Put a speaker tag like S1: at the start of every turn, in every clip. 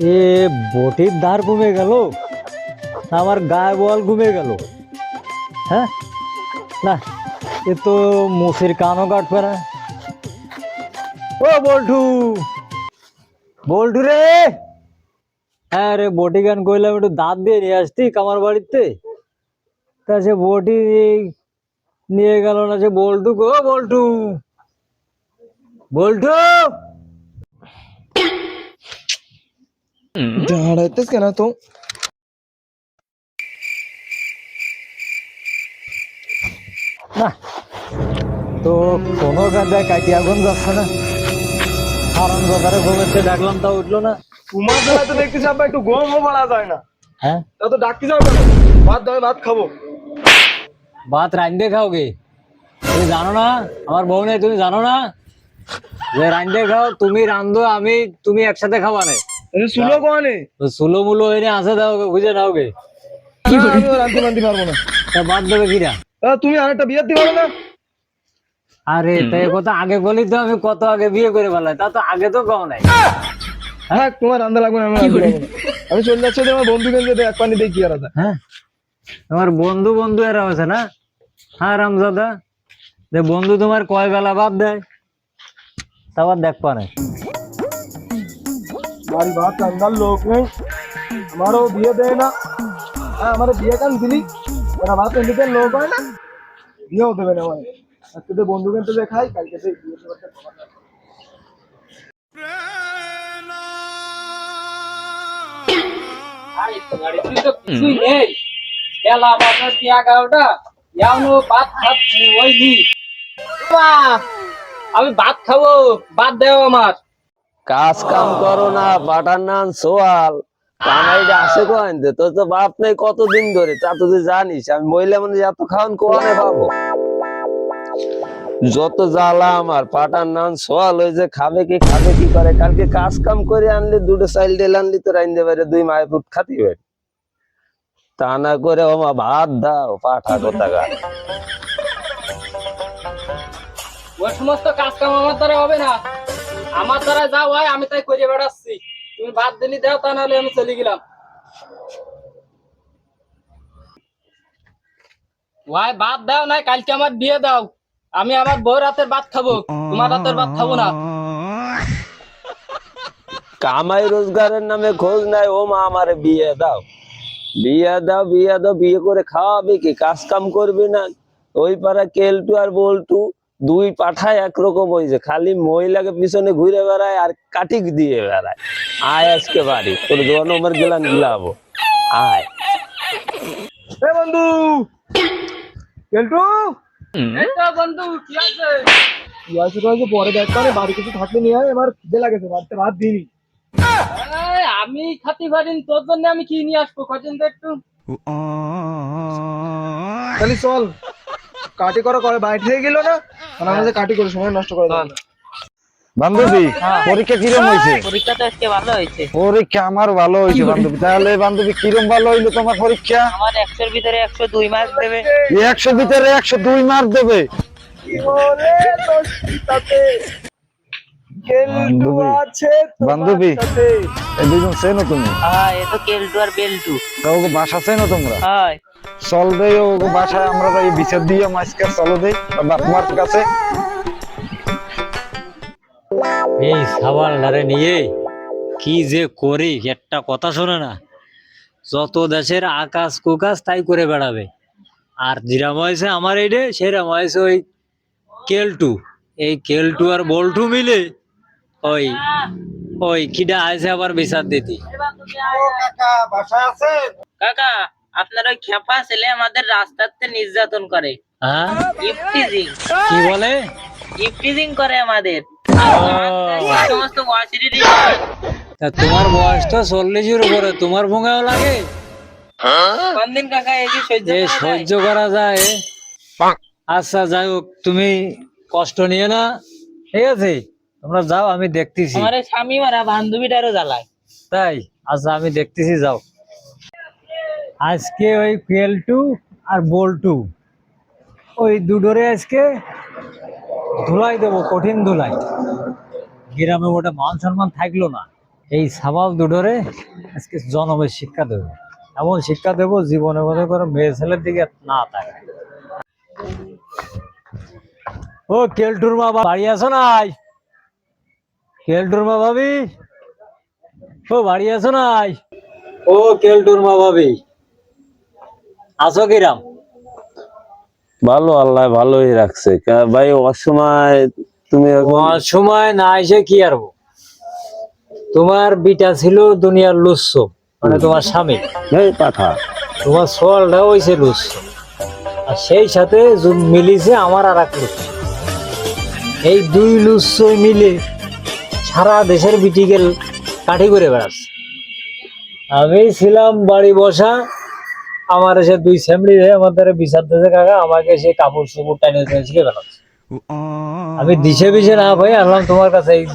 S1: এ বটির ধার ঘুমে গেল? আমার গায়ে বল ঘুমে গেল। হ্যাঁ? না, এ তো মুসির কানও কাটবে না। ও বল্টু! বল্টু রে! হ্যাঁ রে, বটি গান কইলাম, একটু দাঁত দিয়ে নিয়ে আসতি কামার বাড়িতে। তা সে বটি নিয়ে গেল না সে বল্টু গো, বল্টু। বল্টু!
S2: দাঁড়াইতেস কেন তো
S1: না। তো কোনো কাটি আগুন যাচ্ছে না। হারাম দাদারে ঘুমেতে ডাকলাম তা উঠল না।
S2: তোমার দ্বারা তো দেখতেছি আব্বা একটু গমও যায় না।
S1: হ্যাঁ?
S2: তা তো ডাকতে যাও কেন ভাত দাও ভাত খাব।
S1: ভাত রাঁধতে খাও গে। তুমি জানো না? আমার বউ নেই তুমি জানো না? যে রাঁধতে খাও তুমি রান্ধো আমি তুমি একসাথে খাবা না।
S2: শুলো কোয়ানে
S1: সুলো মুলো এনে আসে দাও বুঝে নাও গে।
S2: পারব না।
S1: তা বাদ দেবে কিরা?
S2: তুমি আরেকটা বিয়ে দিতে পারো না?
S1: আরে তাই কথা আগে বলি তো আমি কত আগে বিয়ে করে ফেলাই তা তো আগে তো কম নাই।
S2: হ্যাঁ তোমার রান্না লাগবে না আমি চলে যাচ্ছি যে আমার বন্ধু কেন্দ্রে এক পানি দিয়ে কি আর
S1: হ্যাঁ তোমার বন্ধু বন্ধু এরা আছে না? হ্যাঁ রামজাদা। যে বন্ধু তোমার কয় বেলা বাদ দেয়? তারপর দেখবা না
S2: বাড়ি ভাত রান্নার লোক নেই। আমারও বিয়ে দেয় না। হ্যাঁ আমার বিয়ে কান দিলি? ওরা ভাত এমনিতে লোক হয় না? বিয়েও দেবে না আমার আজকে তো বন্ধু কেন্দ্রে খাই কালকে সেই বিয়ে কথা।
S3: কিছুই নেই এমন ভাত খাচ্ছি, ওই আমি ভাত খাব ভাত দেও আমার।
S4: কাজ কাম করো না, বাটার নান, সোয়াল। নেই কতদিন ধরে, তা তুই জানিস, আমি মহিলা কাম করে আনলি, দুটো আনলি তো দুই মায়ের তা না করে, ও মা, ভাত দাও, পাঠা কোথা গা
S3: ওই সমস্ত কাজ কাম আমার দ্বারা হবে না। আমার দ্বারা যা হয়, আমি তাই করে বেড়াচ্ছি। তুমি ভাত দিলি, দাও, তা নাহলে আমি চলে গেলাম। ওয়াই ভাত দাও নাই, কালকে আমার বিয়ে দাও। আমি আমার বউ রাতের ভাত খাব, তোমার রাতের ভাত খাব না।
S4: কামাই রোজগারের নামে খোঁজ নাই, ও মা, আমারে বিয়ে দাও। বিয়ে দাও বিয়ে দাও, বিয়ে করে খাওয়াবে কি? কাজ কাম করবে না? ওই পাড়া কেলটু আর বল্টু দুই পাঠায় একরকম হয়েছে খালি মহিলাকে পিছনে ঘুরে বেড়ায় আর কাটিক দিয়ে বেড়ায়। আয় আজকে বাড়ি তোর জনমের গেলান গিলাবো। আয়।
S2: এ বন্ধু! কেলটু?
S3: বন্ধু কি আছে?
S2: কি আছে তো পরে দেখ পারে বাড়ি কিছু থাকলে নিয়ে আয় আমার খিদে লাগেছে ভাত দিনি
S3: আমি খাতে পারিনি তোর জন্য আমি কি নিয়ে আসব কদিন একটু।
S2: চল। কাটি করে করে বাইরে থেকে গেল না মানে আমাদের কাটি করে সময় নষ্ট করে দাও।
S5: বান্ধবী পরীক্ষা কিরম হয়েছে?
S6: পরীক্ষা তো আজকে ভালো হয়েছে।
S5: পরীক্ষা আমার ভালো হয়েছে বান্ধবী। তাহলে বান্ধবী কিরম ভালো হইল তোমার পরীক্ষা?
S6: আমার একশোর ভিতরে একশো দুই মার্ক দেবে।
S5: একশো ভিতরে একশো দুই মার্ক দেবে।
S2: কি বলে দোস্তাতে কেলটু আছে
S5: বান্ধবী। এই দুজন চেনো তুমি?
S6: হ্যাঁ এ তো কেলটু আর বেলটু।
S5: তা ওকে বাসা চেনো তোমরা?
S6: হয়।
S5: চল দে ওকে বাসায় আমরা এই বিচার দিয়ে মাঝকে চলো দে বাপ মার কাছে।
S1: এই সাবালটারে নিয়ে কি যে করি একটা কথা শোনে না। যত দেশের আকাশ কুকাশ তাই করে বেড়াবে। আর যেরাম হয়েছে আমার এইটে সেরাম হয়েছে ওই কেলটু। এই কেলটু আর বল্টু মিলে ওই ওই কিডা আছে আবার বিচার দিতি।
S6: কাকা আপনার ওই খেপা ছেলে আমাদের রাস্তাতে নির্যাতন করে।
S1: হ্যাঁ?
S6: ইফটিজিং
S1: কি বলে?
S6: ইফটিজিং করে আমাদের। সমস্ত
S1: তা তোমার বয়স তো চল্লিশের উপরে তোমার ভোঙাও লাগে?
S6: কোন কাকা এই সহ্য করা যায়?
S1: সহ্য করা যায়? আচ্ছা যাই হোক তুমি কষ্ট নিয়ে না। ঠিক আছে? তোমরা যাও আমি দেখতেছি।
S6: আমার স্বামী মারা বান্ধবীটারও জ্বালায়।
S1: তাই আচ্ছা আমি দেখতেছি যাও। আজকে ওই কেলটু আর বল্টু ওই দুডোরে আজকে ধুলাই দেবো কঠিন ধুলাই। গ্রামে ওটা মান সম্মান থাকল না। এই সামাল দুটোরে আজকে জনমের শিক্ষা দেবো। এমন শিক্ষা দেবো জীবনে মনে করে মেয়ে ছেলের দিকে না তাকায়। ও কেলটুর মা বাড়ি আছো নাই? কেলটুর মা ভাবি? ও বাড়ি আছো নাই? ও কেলটুর মা ভাবি। আছো কিরাম?
S4: ভালো আল্লাহ ভালোই রাখছে। ভাই অসময় তুমি এখন
S1: তোমার সময় না এসে কি আরবো তোমার বিটা ছিল দুনিয়ার লুচ্ছ মানে তোমার স্বামী।
S4: পাঠা।
S1: তোমার সোয়ালটা হয়েছে লুচ্ছ। আর সেই সাথে মিলিছে আমার আর এক এই দুই লুচ্ছ মিলে সারা দেশের বিটিকে কাঠি করে বেড়াচ্ছে। আমি ছিলাম বাড়ি বসা, আমার এসে দুই ফ্যামিলি আমার দ্বারা বিচার দিয়েছে কাকা, আমাকে সে কাপড় চোপড় টাইনে শিখে বেড়াচ্ছে। আমি দিশে বিশে না ভাই আসলাম তোমার কাছে এই,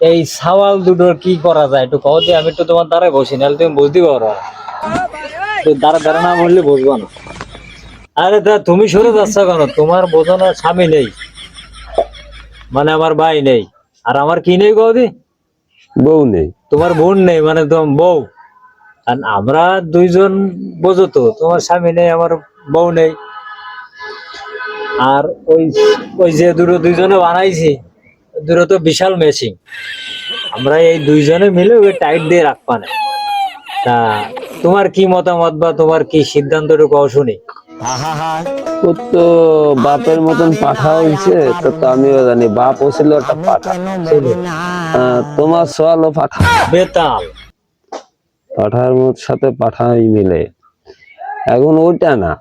S1: এই- সাওয়াল দুটোর কি করা যায়, একটু দিয়ে আমি একটু তোমার দ্বারা বসি, নাহলে তুমি বুঝতে পারো দ্বারা দ্বারা না বললে বুঝব না। আরে তা তুমি সরে যাচ্ছ কেন? তোমার বোঝানোর স্বামী নেই। মানে আমার ভাই নেই। আর আমার কি নেই কদি
S4: বউ নেই।
S1: তোমার বোন নেই মানে তোমার বউ। আর আমরা দুইজন বোঝো তো তোমার স্বামী নেই আমার বউ নেই। আর ওই ওই যে দুটো দুইজনে বানাইছি দুটো তো বিশাল মেশিং আমরা এই দুইজনে মিলে ওই টাইট দিয়ে রাখবা না তা তোমার কি মতামত বা তোমার কি সিদ্ধান্ত একটু শুনি
S4: ও তো বাপের মতন পাঠা হয়েছে তো তো আমিও জানি বাপ ও ছিল একটা পাঠা তোমার সোয়ালও পাঠা
S1: বেতাল।
S4: পাঠার সাথে পাঠাই মিলে। এখন ওইটা না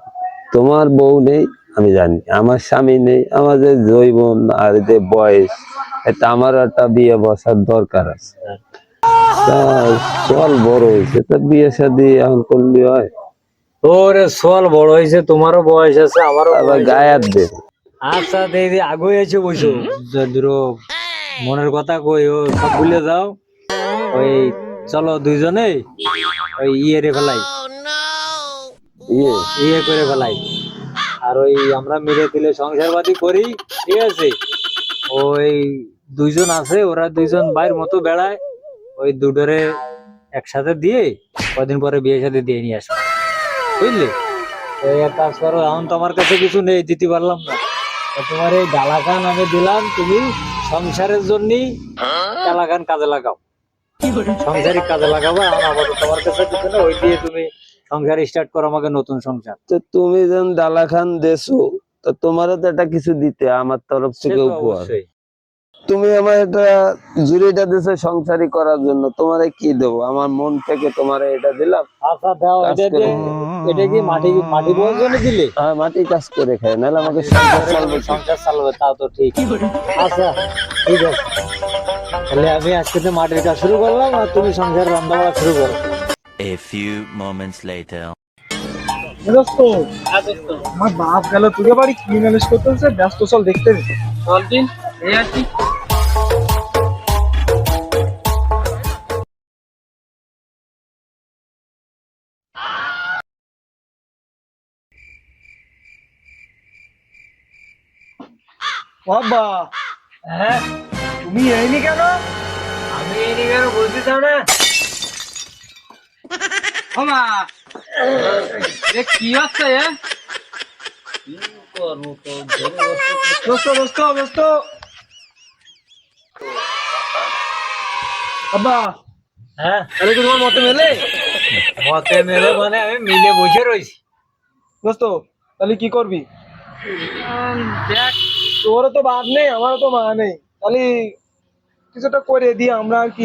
S4: তোমার বউ নেই আমি জানি আমার স্বামী নেই আমার যে জৈবন আর যে বয়স এটা আমার একটা বিয়ে বসার দরকার আছে। চল বড় হয়েছে তা বিয়ে শাদি এখন করলি হয়?
S1: ওরে সোয়াল বড় হয়েছে তোমারও বয়স আছে আমারও
S4: আবার
S1: আছে।
S4: দে।
S1: আচ্ছা দিদি আগে এসে বসো। দুটো মনের কথা কই ও সব ভুলে যাও। ওই চলো দুইজনে ওই ইয়ে রে ফেলাই।
S4: ইয়ে?
S1: ইয়ে করে ফেলাই। আর ওই আমরা মিলে দিলে সংসারবাদী করি ঠিক আছে? ওই দুইজন আছে ওরা দুইজন বাইর মতো বেড়ায়। ওই দুটোরে একসাথে দিয়ে কদিন পরে বিয়ে সাথে দিয়ে নিয়ে আসব। বুঝলি? এক কাজ করো এখন তো আমার কাছে কিছু নেই দিতে পারলাম না। তোমার এই ডালাখান আমি দিলাম তুমি সংসারের জন্য ডালাখান কাজে লাগাও। সংসারিক কাজে লাগাবো এখন আপাতত তোমার কাছে কিছু না ওই দিয়ে তুমি সংসার স্টার্ট করো আমাকে নতুন সংসার।
S4: তো তুমি যেন ডালা খান দেছো তো তোমারও তো এটা কিছু দিতে আমার তরফ থেকে উপহার। তুমি আমার এটা জুড়িটা দিছো সংসারী করার জন্য তোমারে কি দেবো? আমার মন থেকে তোমারে এটা দিলাম।
S1: আচ্ছা দাও এটা দিয়ে এটা কি মাটি মাটি জন্য দিলে?
S4: আর মাটি কাজ করে খায় নাহলে আমাকে সংসার চলবে
S1: সংসার চালাবে তাও তো ঠিক। আচ্ছা ঠিক আছে তাহলে আমি আজকে তো মাটির কাজ শুরু করলাম আর তুমি সংসার রান্না বাড়া শুরু করো।
S7: A few moments later.
S2: দোস্ত আমার বাপ গেল তোকে বাড়ি কি ম্যানেজ করতে হচ্ছে ব্যস্ত চল দেখতে
S3: চল দিন এই আর কি।
S2: বাবা।
S1: হ্যাঁ
S2: তুমি এইনি কেন?
S1: আমি এই কেন বলতে চাও না
S3: ওমা, এ কি হচ্ছে এ?
S1: হ্যাঁ
S2: তাহলে তোমার মতে মেলে?
S1: মতে মেলে মানে আমি মিলে বসে রয়েছি।
S2: দোস্ত তাহলে কি করবি?
S3: দেখ
S2: তোরও তো বাপ নেই আমারও তো মা নেই। তাহলে কিছুটা করে দিয়ে আমরা কি